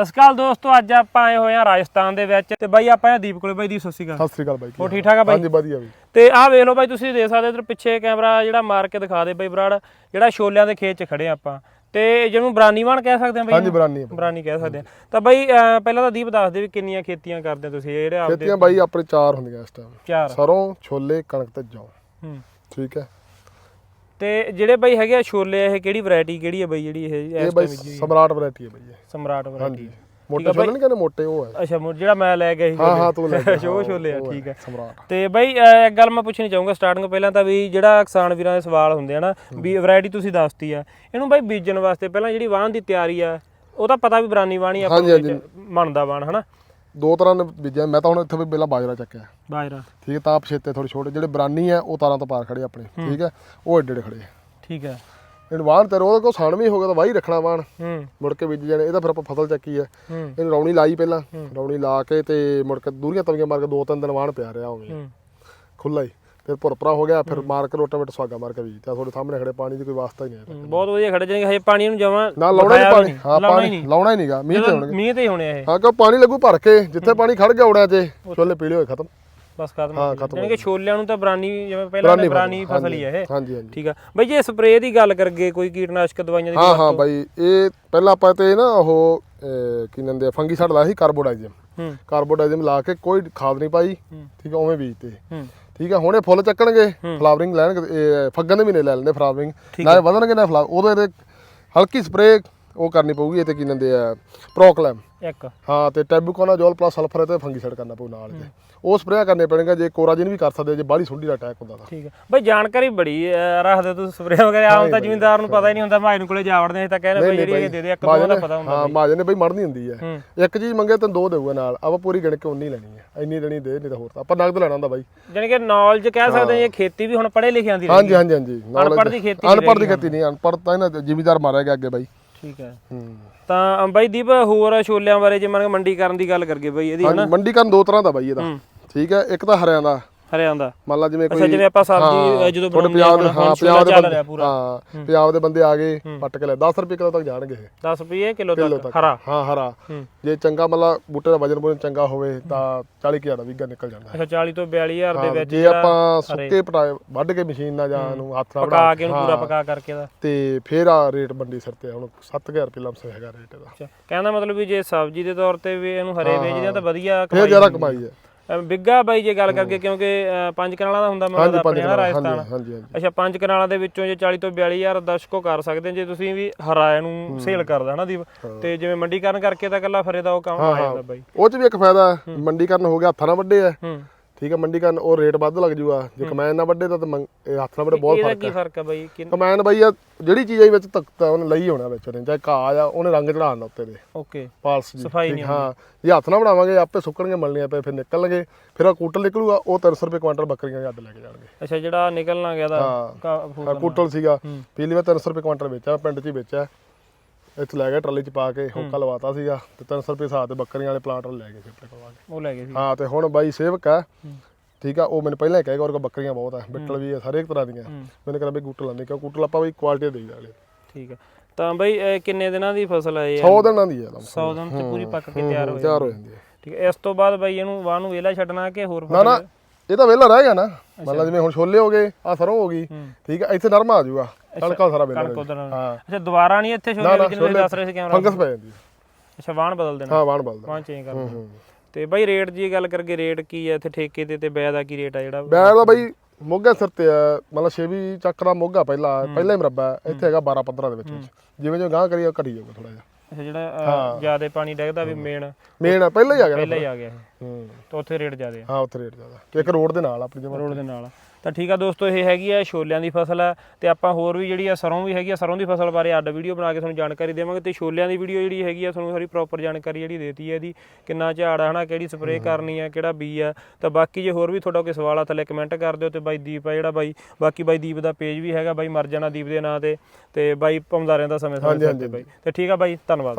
ਸਤਿ ਸ਼੍ਰੀ ਅਕਾਲ ਦੋਸਤੋ ਅੱਜ ਆਪਾਂ ਆਏ ਹੋਏ ਆ ਰਾਜਸਥਾਨ ਦੇ ਵਿੱਚ ਤੇ ਬਾਈ ਆਪਾਂ ਆ ਦੀਪ ਕੋਲੇ ਬਾਈ ਦੀਪ ਸਤਿ ਸ਼੍ਰੀ ਅਕਾਲ। ਸਤਿ ਸ੍ਰੀ ਅਕਾਲ ਬਾਈ ਹੋਰ ਠੀਕ ਠਾਕ ਆ ਬਾਈ? ਹਾਂਜੀ ਵਧੀਆ ਵੀ। ਤੇ ਆਹ ਵੇਖ ਲਓ ਬਾਈ ਤੁਸੀਂ ਦੇਖ ਸਕਦੇ ਇਧਰ ਪਿੱਛੇ ਕੈਮਰਾ ਜਿਹੜਾ ਮਾਰ ਕੇ ਦਿਖਾ ਦੇ ਬਾਈ ਬਰਾੜ ਜਿਹੜਾ ਛੋਲਿਆਂ ਦੇ ਖੇਤ 'ਚ ਖੜੇ ਆ ਆਪਾਂ। ਤੇ ਜਿਹਨੂੰ ਬਰਾਨੀਵਾਨ ਕਹਿ ਸਕਦੇ ਆ ਬਾਈ? ਹਾਂਜੀ? ਬਰਾਨੀ ਹੈ ਬਾਈ। ਬਰਾਨੀ ਕਹਿ ਸਕਦੇ ਆ। ਤਾਂ ਬਾਈ ਪਹਿਲਾਂ ਤਾਂ ਦੀਪ ਦੱਸ ਦੇ ਵੀ ਕਿੰਨੀਆਂ ਖੇਤੀਆਂ ਕਰਦੇ ਹੋ ਤੁਸੀਂ ਜਿਹੜੇ ਆਪਦੇ ਖੇਤੀਆਂ ਬਾਈ ਆਪਣੇ ਚਾਰ ਹੁੰਦੀਆਂ ਇਸ ਟਾਈਮ ਸਰੋਂ ਛੋਲੇ ਕਣਕ ਤੇ ਜੌਂ। ਹੂੰ। ਠੀਕ ਹੈ? ਤੇ ਜਿਹੜੇ ਬਾਈ ਹੈਗੇ ਆ ਛੋਲੇ ਇਹ ਕਿਹੜੀ ਵੈਰਾਈਟੀ ਕਿਹੜੀ ਹੈ ਬਾਈ ਜਿਹੜੀ ਇਹ ਇਹ ਇਸ ਬਾਈ ਟਾਈਮ? ਸਮਰਾਟ ਵੈਰਾਈਟੀ ਹੈ ਬਾਈ ਇਹ। ਸਮਰਾਟ ਵੈਰਾਈਟੀ ਹਾਂਜੀ। ਮੋਟੇ ਛੋਲੇ ਨਹੀਂ ਕਹਿੰਦੇ? ਮੋਟੇ ਉਹ ਹੈ। ਅੱਛਾ ਮੁ- ਜਿਹੜਾ ਮੈਂ ਲੈ ਗਿਆ ਸੀ ਹਾਂ ਹਾਂ ਤੂੰ ਲੈ ਸ਼ੋ ਹਾਂ, ਛੋਲੇ ਆ ਉਹ ਠੀਕ ਹੈ ਸਮਰਾਟ। ਤੇ ਬਾਈ ਅਹ, ਇੱਕ ਗੱਲ ਮੈਂ ਪੁੱਛਣੀ ਚਾਹੂੰਗਾ ਸਟਾਰਟਿੰਗ ਪਹਿਲਾਂ ਤਾਂ ਵੀ ਜਿਹੜਾ ਕਿਸਾਨ ਵੀਰਾਂ ਦੇ ਸਵਾਲ ਹੁੰਦੇ ਆ ਨਾ ਵੀ ਵੈਰਾਈਟੀ ਤੁਸੀਂ ਦੱਸਤੀ ਆ। ਇਹਨੂੰ ਬਾਈ ਬੀਜਣ ਵਾਸਤੇ ਪਹਿਲਾਂ ਜਿਹੜੀ ਵਾਹਨ ਦੀ ਤਿਆਰੀ ਆ ਉਹ ਤਾਂ ਪਤਾ ਵੀ ਬਰਾਨੀ ਵਾਹਣੀ ਆਪਾਂ ਹਾਂਜੀ, ਮੰਨਦਾ ਵਾਹਣ ਹਨਾ? ਦੋ ਤਰ੍ਹਾਂ ਦੇ ਬੀਜਿਆ ਮੈਂ ਤਾਂ ਹੁਣ ਇੱਥੇ ਵੀ ਪਹਿਲਾਂ ਬਾਜਰਾ ਚੱਕਿਆ। ਬਾਜਰਾ। ਠੀਕ ਹੈ ਤਾਂ ਪਛੇਤੇ ਥੋੜੇ ਛੋਟੇ ਜਿਹੜੇ ਬਰਾਨੀ ਆ ਉਹ ਤਾਰਾਂ ਤੋਂ ਪਾਰ ਖੜੇ ਆਪਣੇ ਠੀਕ ਹੈ ਉਹ ਏਡੇ ਏਡੇ ਖੜੇ ਠੀਕ ਹੈ। ਇਹਨੂੰ ਵਾਹਣ ਤੇ ਉਹਦੇ ਕੋਲ ਸਾਣ ਵੀ ਹੋ ਗਿਆ ਤਾਂ ਵਾਹੀ ਰੱਖਣਾ ਵਾਹਣ। ਹੂੰ। ਮੁੜ ਕੇ ਬੀਜ ਜਾਣੇ ਇਹਦਾ ਫਿਰ ਆਪਾਂ ਫਸਲ ਚੱਕੀ ਹੈ। ਇਹਨੂੰ ਰੌਣੀ ਲਾਈ ਪਹਿਲਾਂ ਰੌਣੀ ਲਾ ਕੇ ਤੇ ਮੁੜ ਕੇ ਦੂਰੀਆਂ ਤਵੀਆਂ ਮਾਰ ਕੇ ਦੋ ਤਿੰਨ ਦਿਨ ਵਾਹਣ ਪਿਆ ਰਿਹਾ ਉਵੇਂ। ਹੂੰ। ਖੁੱਲਾ ਹੀ। ਫਿਰ ਭੁਰਪਰਾ ਹੋ ਗਿਆ ਫਿਰ ਮਾਰ ਕੇ ਰੋਟਾਵੇਟਰ ਸਵਾਗਾ ਮਾਰ ਕੇ ਵੀ ਤਾਂ ਤੁਹਾਡੇ ਸਾਹਮਣੇ ਖੜੇ ਪਾਣੀ ਦੀ ਕੋਈ ਵਾਸਤਾ ਹੀ ਨਹੀਂ ਹੈ ਬਹੁਤ ਵਧੀਆ ਖੜੇ ਜਾਣਗੇ ਹਜੇ ਪਾਣੀ ਨੂੰ ਜਮਾ ਨਾ ਲਾਉਣਾ ਹੀ ਪਾਣੀ। ਹਾਂ ਪਾਣੀ ਲਾਉਣਾ ਹੀ ਨਹੀਂਗਾ ਮੀਂਹ ਤੇ ਹੋਣਗੇ। ਮੀਂਹ ਤੇ ਹੀ ਹੋਣੇ ਆ ਇਹ। ਹਾਂ ਕਿ ਪਾਣੀ ਲੱਗੂ ਭਰ ਕੇ ਜਿੱਥੇ ਪਾਣੀ ਖੜ ਗਿਆ ਉੜਿਆ ਤੇ ਛੋਲੇ ਪੀਲੇ ਹੋਏ ਖਤਮ। ਬਸ ਖਤਮ ਹਾਂ, ਹੋ ਖਤਮ ਜਾਣਗੇ ਛੋਲਿਆਂ ਨੂੰ ਤਾਂ ਬਰਾਨੀ ਜਿਵੇਂ ਪਹਿਲਾਂ ਤਾਂ ਬਰਾਨੀ ਫਸਲ ਹੀ ਆ ਇਹ। ਹਾਂਜੀ ਹਾਂਜੀ। ਠੀਕ ਆ। ਬਾਈ ਜੇ ਸਪਰੇਅ ਦੀ ਗੱਲ ਕਰਗੇ ਕੋਈ ਕੀਟਨਾਸ਼ਕ ਦਵਾਈਆਂ ਦੀ ਹਾਂ ਹਾਂ ਬਾਈ ਇਹ ਪਹਿਲਾਂ ਆਪਾਂ ਤੇ ਨਾ ਉਹ ਕੀ ਨੰਦੇ ਆ ਫੰਗੀਸਾਈਡ ਲਾਇਆ ਸੀ ਕਾਰਬੋਡਾਈਜ਼ਮ ਹੂੰ। ਕਾਰਬੋਡਾਈਜ਼ਮ ਲਾ ਕੇ ਕੋਈ ਖਾਦ ਨਹੀਂ ਪਾਈ। ਹੂੰ। ਠੀਕ ਹੈ ਉਵੇਂ ਬੀਜਤੇ। ਹੂੰ। ਠੀਕ ਹੈ ਹੁਣ ਇਹ ਫੁੱਲ ਚੱਕਣਗੇ ਫਲਾਵਰਿੰਗ ਲੈਣਗੇ ਫੱਗਣ ਦੇ ਮਹੀਨੇ ਲੈ ਲੈਂਦੇ ਫਲਾਵਰਿੰਗ ਨਾਲੇ ਵਧਣਗੇ ਨਾ ਫਲਾਵਰ ਉਹਦੇ ਹਲਕੀ ਸਪਰੇਅ ਉਹ ਕਰਨੀ ਪਊਗੀ ਇਹ ਤੇ ਕੀ ਨੰਦੇ ਆ ਪ੍ਰੋਕਲੈਮ ਇੱਕ। ਹਾਂ ਤੇ ਟੈਬੂਕੋਨਾਜ਼ੋਲ ਪਲੱਸ ਸਲਫਰ ਤੇ ਫੰਗੀਸਾਈਡ ਕਰਨਾ ਪਊ ਨਾਲ ਤੇ ਉਹ ਸਪਰੇਅ ਕਰਨੇ ਪੈਣਗੇ ਜੇ ਕੋਰਾਜਨ ਵੀ ਕਰ ਸਕਦੇ ਜੇ ਬਾਹਲੀ ਸੁੰਡੀ ਦਾ ਅਟੈਕ ਹੁੰਦਾ ਤਾਂ। ਠੀਕ ਹੈ ਬਈ ਜਾਣਕਾਰੀ ਬੜੀ ਰੱਖਦੇ ਤੁਸੀਂ ਸਪਰੇਅ ਵਗੈਰਾ ਆਮ ਤਾਂ ਜ਼ਿਮੀਂਦਾਰ ਨੂੰ ਪਤਾ ਹੀ ਨਹੀਂ ਹੁੰਦਾ ਭਾਈ ਨੂੰ ਕੋਲੇ ਜਾ ਵੜਦੇ ਤਾਂ ਕਹਿੰਦੇ ਬਈ ਜਿਹੜੀ ਇਹ ਦੇ ਦੇ ਇੱਕ ਦੋ ਦਾ ਪਤਾ ਹੁੰਦਾ ਹਾਂ ਮਾਜਨ ਨੇ ਬਈ ਮੜਨੀ ਹੁੰਦੀ ਹੈ। ਇੱਕ ਚੀਜ਼ ਮੰਗੇ ਤਾਂ ਦੋ ਦੇਊਗਾ ਨਾਲ। ਆਪਾਂ ਪੂਰੀ ਗਿਣ ਕੇ ਉਨੀ ਲੈਣੀ ਹੈ ਇੰਨੀ ਦੇਣੀ ਦੇ ਨਹੀਂ ਤਾਂ ਹੋਰ ਤਾਂ। ਆਪਾਂ ਨਗਦ ਲੈਣਾ ਹੁੰਦਾ ਬਾਈ। ਜਾਣੀ ਕਿ ਨੌਲੇਜ ਕਹਿ ਸਕਦੇ ਇਹ ਖੇਤੀ ਵੀ ਹੁਣ ਪੜ੍ਹੇ ਲਿਖਿਆਂ ਦੀ ਰਹੀ ਹਾਂਜੀ ਹਾਂਜੀ ਹਾਂਜੀ। ਅਨਪੜ੍ਹ ਦੀ ਖੇਤੀ ਅਨਪੜ੍ਹ ਦੀ ਖੇਤੀ ਨਹੀਂ ਅਨਪੜ੍ਹ ਤਾਂ ਇਹਨਾਂ ਜ਼ਿਮੀਦਾਰ ਮਾਰਿਆ ਗਿਆ ਅੱਗੇ ਬਾਈ। ਠੀਕ ਹੈ। ਹੂੰ। ਤਾਂ ਬਾਈ ਦੀਪ ਹੋਰ ਛੋਲਿਆਂ ਬਾਰੇ ਜੇ ਮੰਨ ਮੰਡੀ ਕਰਨ ਦੀ ਗੱਲ ਕਰਗੇ ਬਈ ਇਹਦੀ ਹਾਂਜੀ ਮੰਡੀ ਕਰਨ ਦੋ ਤਰ੍ਹਾਂ ਦਾ ਬਾਈ ਇਹਦਾ। ਠੀਕ ਹੈ ਇੱਕ ਤਾਂ ਹਰਿਆਂ ਦਾ ਹਰਿਆਂ ਦਾ ਮੰਨ ਲਾ ਜਿਵੇਂ ਅੱਛਾ ਕੋਈ ਜਿਵੇਂ ਆਪਾਂ ਸਬਜ਼ੀ ਜਦੋਂ ਬਣਾਉਂਦੇ ਪੰਜਾਬ ਦੇ ਹਾਂ ਹਾਂ ਪੰਜਾਬ ਦੇ ਬੰਦੇ ਹਾਂ ਪੰਜਾਬ ਦੇ ਬੰਦੇ ਆ ਗਏ ਪੱਟ ਕੇ ਲੈ 10 ਰੁਪਏ ਕਿਲੋ ਤੱਕ ਜਾਣਗੇ ਇਹ। 10 ਰੁਪਏ ਕਿਲੋ ਤੱਕ ਹਰਾ। ਹਾਂ ਹਰਾ। ਜੇ ਚੰਗਾ ਮਤਲਬ ਬੂਟੇ ਦਾ ਵਜਨ ਵਜਨ ਚੰਗਾ ਹੋਵੇ ਤਾਂ 40 ਹਜ਼ਾਰ ਦਾ ਵੀਗਾ ਨਿਕਲ ਜਾਂਦਾ। ਅੱਛਾ 40 ਤੋਂ 42000 ਦੇ ਵਿੱਚ ਜੇ ਆਪਾਂ ਸੁੱਕੇ ਪਟਾਏ ਵੱਢ ਕੇ ਮਸ਼ੀਨ ਨਾਲ ਜਾਂ ਨੂੰ ਹੱਥ ਨਾਲ ਪਕਾ ਕੇ ਉਹਨੂੰ ਪੂਰਾ ਪਕਾ ਕਰਕੇ ਦਾ। ਤੇ ਫੇਰ ਆ ਰੇਟ ਮੰਡੀ ਸਿਰ ਤੇ ਹੁਣ 7000 ਰੁਪਏ ਲਮਸ ਹੈਗਾ ਰੇਟ ਇਹਦਾ। ਅੱਛਾ ਕਹਿੰਦਾ ਮਤਲਬ ਵੀ ਜੇ ਸਬਜ਼ੀ ਦੇ ਤੌਰ ਤੇ ਵੀ ਇਹਨੂੰ ਹਰੇ ਵੇਚਦੇ ਆ ਤਾਂ ਵਧੀਆ ਫੇਰ ਕਮਾਈ ਜ਼ਿਆਦਾ ਕਮਾਈ ਹੈ ਬਿੱਗਾ ਬਾਈ ਜੇ ਗੱਲ ਕਰਕੇ ਕਿਉਂਕਿ ਪੰਜ ਕਨਾਲਾਂ ਦਾ ਹੁੰਦਾ ਮੈਂ ਆਪਣੇ ਕਿਲੋ ਰਾਜਸਥਾਨ। ਅੱਛਾ ਪੰਜ ਕਨਾਲਾਂ ਦੇ ਵਿੱਚੋਂ ਜੇ 40 ਤੋਂ 42000 ਦਰਸ਼ਕੋ ਕਰ ਸਕਦੇ ਜੇ ਤੁਸੀਂ ਵੀ ਹਰਾਇਆ ਨੂੰ ਸੇਲ ਕਰਦਾ ਹਨਾ ਦੀਪ? ਤੇ ਜਿਵੇਂ ਮੰਡੀਕਰਨ ਕਰਕੇ ਤਾਂ ਇਕੱਲਾ ਫਰੇ ਦਾ ਉਹ ਕੰਮ ਆ ਜਾਂਦਾ ਬਾਈ। ਉਹ ਚ ਵੀ ਇੱਕ ਫਾਇਦਾ ਮੰਡੀਕਰਨ ਹੋ ਗਿਆ ਹੱਥਾਂ ਨਾਲ ਵੱਡੇ ਆ। ਠੀਕ ਹੈ ਮੰਡੀਕਰਨ ਉਹ ਰੇਟ ਵੱਧ ਲੱਗ ਜੂਗਾ। ਜੇ ਕਮੈਨ ਨਾਲ ਵੱਡੇ ਤਾਂ ਹੱਥ ਨਾਲ ਵੱਡੇ ਬਹੁਤ ਇਹਦਾ ਫ਼ਰਕ ਕੀ ਫ਼ਰਕ ਹੈ ਬਾਈ? ਕਿ ਕਮੈਨ ਬਈ ਆ ਜਿਹੜੀ ਚੀਜ਼ ਇਹ ਵਿੱਚ ਤਖਤਾ ਉਹਨੇ ਲਈ ਹੋਣਾ ਵਿੱਚ ਉਹਨੇ ਚਾਹੇ ਘਾਹ ਆ ਉਹਨੇ ਰੰਗ ਚੜਾਉਣਾ ਉੱਤੇ ਦੇ। ਓਕੇ। ਪਾਲਸ ਜੀ ਸਫ਼ਾਈ ਠੀਕ, ਹਾਂ। ਜੇ ਹੱਥ ਨਾਲ ਬਣਾਵਾਂਗੇ ਆਪੇ ਸੁੱਕਣਗੇ ਮਲਣੀਆਂ ਪਏ ਫਿਰ ਨਿਕਲਣਗੇ। ਫਿਰ ਉਹ ਕੂਟਲ ਨਿਕਲੂਗਾ ਉਹ 300 ਰੁਪਏ ਕੁਆਂਟਲ ਬੱਕਰੀਆਂ ਦੇ ਅੱਡ ਲੈ ਕੇ ਜਾਣਗੇ। ਅੱਛਾ ਜਿਹੜਾ ਨਿਕਲਣਾ ਗਿਆ ਦਾ ਹਾਂ। ਆ ਕੂਟਲ ਸੀਗਾ। ਪਿਛਲੀ ਵਾਰ 300 ਰੁਪਏ ਕੁਆਂਟਲ ਵੇਚਿਆ ਪਿੰਡ 'ਚ ਹੀ ਵੇਚਿਆ। ਇੱਥੇ ਲੈ ਗਿਆ ਟਰਾਲੀ 'ਚ ਪਾ ਕੇ ਹੋਕਾ ਲਵਾਤਾ ਸੀਗਾ ਤੇ 300 ਰੁਪਏ ਹਿਸਾਬ ਦੇ ਬੱਕਰੀਆਂ ਵਾਲੇ ਪਲਾਂਟ ਲੈ ਗਏ ਸੀ ਆਪਣੇ ਕੋਲ ਆ ਕੇ। ਉਹ ਲੈ ਗਏ ਸੀ। ਹਾਂ ਤੇ ਹੁਣ ਬਾਈ ਸੇਵਕ ਆ। ਠੀਕ ਆ ਉਹ ਮੈਨੂੰ ਪਹਿਲਾਂ ਹੀ ਕਹੇਗਾ ਉਹਦੇ ਕੋਲ ਬੱਕਰੀਆਂ ਬਹੁਤ ਆ ਬਿੱਟਲ ਵੀ ਆ ਹਰੇਕ ਤਰ੍ਹਾਂ ਦੀਆਂ। ਮੈਨੂੰ ਕਹਿੰਦਾ ਬਈ ਕੂਟਲ ਆਂਦੇ ਕਿਉਂ ਕੂਟਲ ਆਪਾਂ ਬਈ ਕੁਆਲਿਟੀ ਦੇਈਦਾ ਵਾਲੇ ਠੀਕ ਹੈ ਤਾਂ ਬਾਈ ਇਹ ਕਿੰਨੇ ਦਿਨਾਂ ਦੀ ਫਸਲ ਹੈ ਇਹ? 100 ਦਿਨਾਂ ਦੀ ਆ 100 ਦਿਨ ਚ ਪੂਰੀ ਪੱਕ ਕੇ ਤਿਆਰ ਹੋ ਜਾਂਦੀ ਹੋ ਠੀਕ ਹੈ ਇਸ ਤੋਂ ਬਾਅਦ ਬਾਈ ਇਹਨੂੰ ਵਾਹ ਨੂੰ ਵੇਲਾ ਛੱਡਣਾ ਕਿ ਹੋਰ ਨਾ ਨਾ ਇਹ ਤਾਂ ਵਿਹਲਾ ਰਹਿ ਗਿਆ ਨਾ। ਮਤਲਬ ਜਿਵੇਂ ਹੁਣ ਛੋਲੇ ਹੋ ਗਏ ਆ ਸਰੋਂ ਹੋ ਗਈ। ਠੀਕ ਹੈ ਇੱਥੇ ਨਰਮਾ ਆ ਜਾਊਗਾ। ਕਣਕਾਂ ਸਾਰਾ ਵਿਹਲਾ ਕਣਕ ਉਧਰ। ਹਾਂ। ਅੱਛਾ ਦੁਬਾਰਾ ਨਹੀਂ ਇੱਥੇ ਛੋਲੇ ਵਿੱਚ ਨੂੰ ਦੱਸ ਰਹੇ ਸੀ ਕੈਮਰਾ ਫੰਗਸ ਪੈ ਜਾਂਦੀ ਹੈ ਅੱਛਾ ਵਾਹਣ ਬਦਲ ਦੇਣਾ। ਹਾਂ ਵਾਣ ਬਲਦਾ ਵਾਹਣ ਚੇਂਜ ਕਰ ਹੂੰ ਦੇਣਾ। ਹੂੰ। ਤੇ ਬਾਈ ਰੇਟ ਦੀ ਗੱਲ ਕਰਕੇ ਰੇਟ ਕੀ ਹੈ ਇੱਥੇ ਠੇਕੇ ਤੇ ਤੇ ਬੈ ਦਾ ਕੀ ਰੇਟ ਆ ਜਿਹੜਾ? ਦਾ ਬਈ ਮੋਗਾ ਸਿਰ ਤੇ ਆ। ਮਤਲਬ ਛੇਵੀ ਚੱਕ ਦਾ ਮੋਗਾ ਪਹਿਲਾ ਪਹਿਲਾ ਹੀ ਮਰਬਾ ਇੱਥੇ ਹੈਗਾ 12 15 ਦੇ ਵਿੱਚ ਵਿੱਚ। ਜਿਵੇਂ ਜਿਵੇਂ ਗਾਂ ਕਰੀਏ ਘਟੀ ਜਾਊਗਾ ਥੋੜਾ ਜਿਹਾ। ਅੱਛਾ ਜਿਹੜਾ ਜ਼ਿਆਦਾ ਪਾਣੀ ਡੈਗਦਾ ਵੀ ਮੇਨ ਮੇਨ ਪਹਿਲਾਂ ਹੀ ਆ ਗਿਆ ਪਹਿਲਾਂ ਹੀ ਆ ਗਿਆ ਹੂੰ। ਤਾਂ ਉੱਥੇ ਰੇਟ ਜ਼ਿਆਦਾ ਹਾਂ ਉੱਥੇ ਰੇਟ ਜ਼ਿਆਦਾ। ਇੱਕ ਰੋਡ ਦੇ ਨਾਲ ਆਪਣੀ ਜਮਾ। ਰੋਡ ਦੇ ਨਾਲ ਤਾਂ ਠੀਕ ਆ ਦੋਸਤੋ ਇਹ ਹੈਗੀ ਆ ਛੋਲਿਆਂ ਦੀ ਫਸਲ ਆ ਤੇ ਆਪਾਂ ਹੋਰ ਵੀ ਜਿਹੜੀ ਆ ਸਰੋਂ ਵੀ ਹੈਗੀ ਆ ਸਰੋਂ ਦੀ ਫਸਲ ਬਾਰੇ ਅੱਡ ਵੀਡੀਓ ਬਣਾ ਕੇ ਤੁਹਾਨੂੰ ਜਾਣਕਾਰੀ ਦੇਵਾਂਗੇ ਤੇ ਛੋਲਿਆਂ ਦੀ ਵੀਡੀਓ ਜਿਹੜੀ ਹੈਗੀ ਆ ਤੁਹਾਨੂੰ ਸਾਰੀ ਪ੍ਰੋਪਰ ਜਾਣਕਾਰੀ ਜਿਹੜੀ ਦੇਤੀ ਹੈ ਇਹਦੀ ਕਿੰਨਾ ਝਾੜ ਆ ਹਨਾ ਕਿਹੜੀ ਸਪਰੇਅ ਕਰਨੀ ਆ ਕਿਹੜਾ ਬੀ ਆ ਤਾਂ ਬਾਕੀ ਜੇ ਹੋਰ ਵੀ ਤੁਹਾਡਾ ਕੋਈ ਸਵਾਲ ਆ ਥੱਲੇ ਕਮੈਂਟ ਕਰ ਦਿਓ ਤੇ ਬਾਈ ਦੀਪ ਆ ਜਿਹੜਾ ਬਾਈ ਬਾਕੀ ਬਾਈ ਦੀਪ ਦਾ ਪੇਜ ਵੀ ਹੈਗਾ ਬਾਈ ਮਰ ਜਾਣਾ ਦੀਪ ਦੇ ਨਾਂ ਤੇ ਤੇ ਬਾਈ ਪਾਉਂਦਾ ਰਹਿੰਦਾ ਸਮੇਂ ਸਮੇਂ ਤੇ ਬਾਈ। ਤੇ ਠੀਕ ਆ ਬਾਈ ਧੰਨਵਾਦ।